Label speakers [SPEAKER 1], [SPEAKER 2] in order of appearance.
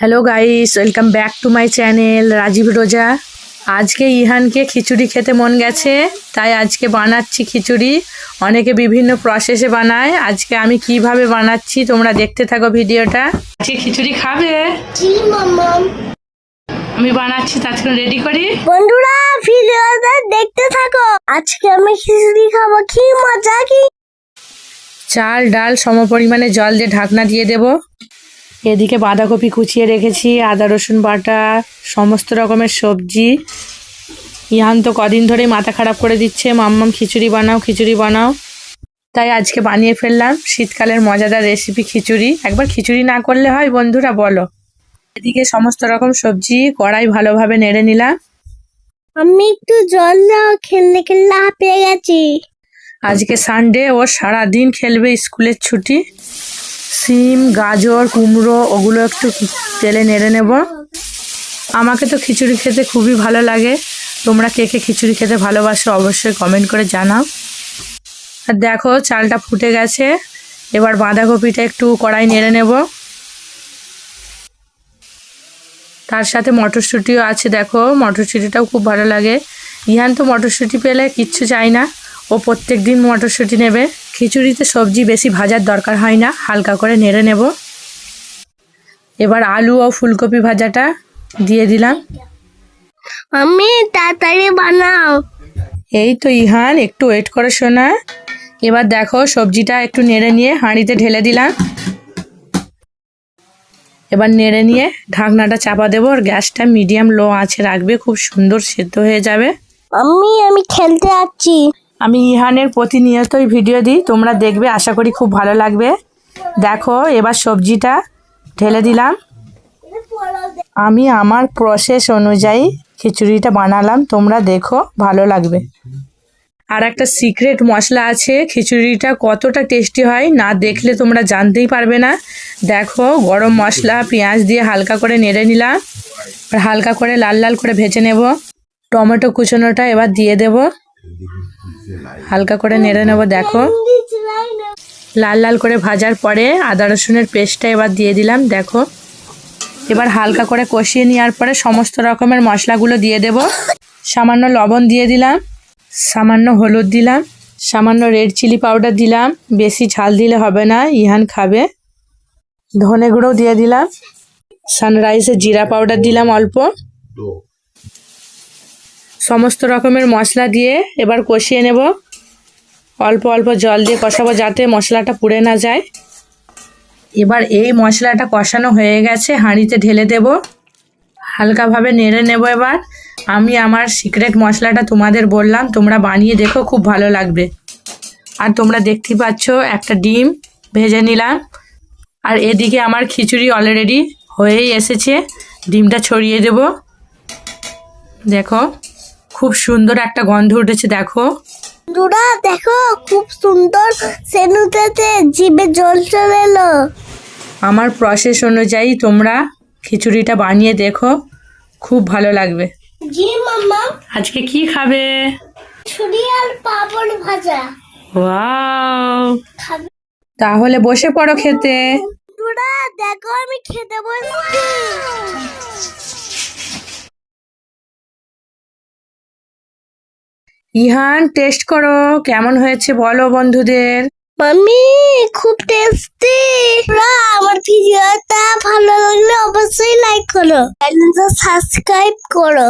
[SPEAKER 1] Hello guys welcome back to my channel Rajib Roja আজকে ইহানকে খিচুড়ি খেতে মন গেছে তাই আজকে বানাচ্ছি খিচুড়ি। অনেকে বিভিন্ন প্রসেসে বানায়। আজকে আমি কীভাবে বানাচ্ছি তোমরা দেখতে থাকো ভিডিওটা। আজকে খিচুড়ি খাবে? আমি বানাচ্ছি তাৎক্ষণ রেডি করি।
[SPEAKER 2] বন্ধুরা ভিডিওটা দেখতে থাকো। আজকে আমি খিচুড়ি খাব। কি মজা কি?
[SPEAKER 1] চাল ডাল সমপরিমাণে জল দিয়ে ঢাকনা দিয়ে দেব। এদিকে বাঁধাকপি কুচিয়ে রেখেছি আদা রসুন বাটা সমস্ত রকমের সবজি। ইহান তো কদিন ধরেই মাথা খারাপ করে দিচ্ছে। মাম্মাম খিচুড়ি বানাও খিচুড়ি বানাও। তাই আজকে বানিয়ে ফেললাম শীতকালের মজাদার রেসিপি খিচুড়ি। একবার খিচুড়ি না করলে হয় বন্ধুরা বলো। এদিকে সমস্ত রকম সবজি কড়াই ভালোভাবে নেড়ে নিলাম।
[SPEAKER 2] আমি একটু জল দাও খেলতে খেলতে হাঁপিয়ে গেছি।
[SPEAKER 1] আজকে সানডে ও সারা দিন খেলবে স্কুলের ছুটি। সিম, গাজর, কুমড়ো, ওগুলো একটু তেলে নেড়ে নেব। আমাকে তো খিচুড়ি খেতে খুবই ভালো লাগে। তোমরা কে কে খিচুড়ি খেতে ভালোবাসো অবশ্যই কমেন্ট করে জানাও। আর দেখো, চালটা ফুটে গেছে। এবার বাঁধাকপিটা একটু কড়াই নেড়ে নেব। তার সাথে মটরশুঁটিও আছে, দেখো। মটরশুঁটিটাও খুব ভালো লাগে। ইহান তো মটরশুঁটি পেলে কিচ্ছু চাই না। ও প্রত্যেক দিন মটরশুঁটি নেবে। খিচুড়িতে সবজি বেশি ভাজার দরকার হয় না হালকা করে নেড়ে নেব। এবার আলু ও ফুলকপি ভাজাটা দিয়ে দিলাম।
[SPEAKER 2] আমি তাড়াতাড়ি বানাও।
[SPEAKER 1] এই তো ইহান একটু ওয়েট করে শোনা এবার দেখো সবজিটা একটু নেড়ে নিয়ে হাঁড়িতে ঢেলে দিলাম। এবার নেড়ে নিয়ে ঢাকনাটা চাপা দেবো। আর গ্যাসটা মিডিয়াম লো আছে রাখবে খুব সুন্দর সেদ্ধ হয়ে যাবে।
[SPEAKER 2] আমি আমি খেলতে যাচ্ছি।
[SPEAKER 1] আমি ইহানের প্রতিনিয়তই ভিডিও দিই, তোমরা দেখবে, আশা করি খুব ভালো লাগবে। দেখো, এবার সবজিটা ঢেলে দিলাম। আমি আমার প্রসেস অনুযায়ী খিচুড়িটা বানালাম, তোমরা দেখো, ভালো লাগবে। আর একটা সিক্রেট মশলা আছে, খিচুড়িটা কতটা টেস্টি হয় না দেখলে তোমরা জানতেই পারবে না। দেখো, গরম মশলা, পেঁয়াজ দিয়ে হালকা করে নেড়ে নিলাম। হালকা করে লাল লাল করে ভেজে নেব। টমেটো কুচোনোটা এবার দিয়ে দেব। হালকা করে নেড়ে নেব, দেখো। লাল লাল করে ভাজার পরে আদা রসুনের পেস্টটা এবার দিয়ে দিলাম, দেখো। এবার হালকা করে কষিয়ে নেওয়ার পরে সমস্ত রকমের মশলাগুলো দিয়ে দেব। সামান্য লবণ দিয়ে দিলাম, সামান্য হলুদ দিলাম, সামান্য রেড চিলি পাউডার দিলাম, বেশি ঝাল দিলে হবে না, ইহান খাবে। ধনে গুঁড়ো দিয়ে দিলাম সানরাইসের জিরা পাউডার দিলাম অল্প। সমস্ত রকমের মশলা দিয়ে এবার কষিয়ে নেব। অল্প অল্প জল দিয়ে কষাবো যাতে মশলাটা পুড়ে না যায়। এবার এই মশলাটা কষানো হয়ে গেছে, হাঁড়িতে ঢেলে দেব। হালকাভাবে নেড়ে নেব এবার। আমি আমার সিক্রেট মশলাটা তোমাদের বললাম, তোমরা বানিয়ে দেখো, খুব ভালো লাগবে। আর তোমরা দেখতে পাচ্ছ, একটা ডিম ভেজে নিলাম। আর এদিকে আমার খিচুড়ি অলরেডি হয়েই এসেছে, ডিমটা ছড়িয়ে দেব। দেখো খুব সুন্দর একটা গন্ধ উঠেছে দেখো।
[SPEAKER 2] বন্ধুরা দেখো খুব সুন্দর সেনুটাতে জিভে জল চলে এলো।
[SPEAKER 1] আমার প্রসেস অনুযায়ী তোমরা খিচুড়িটা বানিয়ে দেখো খুব ভালো লাগবে।
[SPEAKER 2] জি মামা
[SPEAKER 1] আজকে কি খাবে?
[SPEAKER 2] ছুরি আর পাপড় ভাজা।
[SPEAKER 1] ওয়াও। তাহলে বসে পড়ো খেতে।
[SPEAKER 2] বন্ধুরা দেখো আমি খেতে বসছি।
[SPEAKER 1] ইহান টেস্ট করো। কেমন হয়েছে বলো বন্ধুদের?
[SPEAKER 2] মাম্মি, খুব টেস্টি আমার ভিডিওটা ভালো লাগলে অবশ্যই লাইক করো। সাবস্ক্রাইব করো।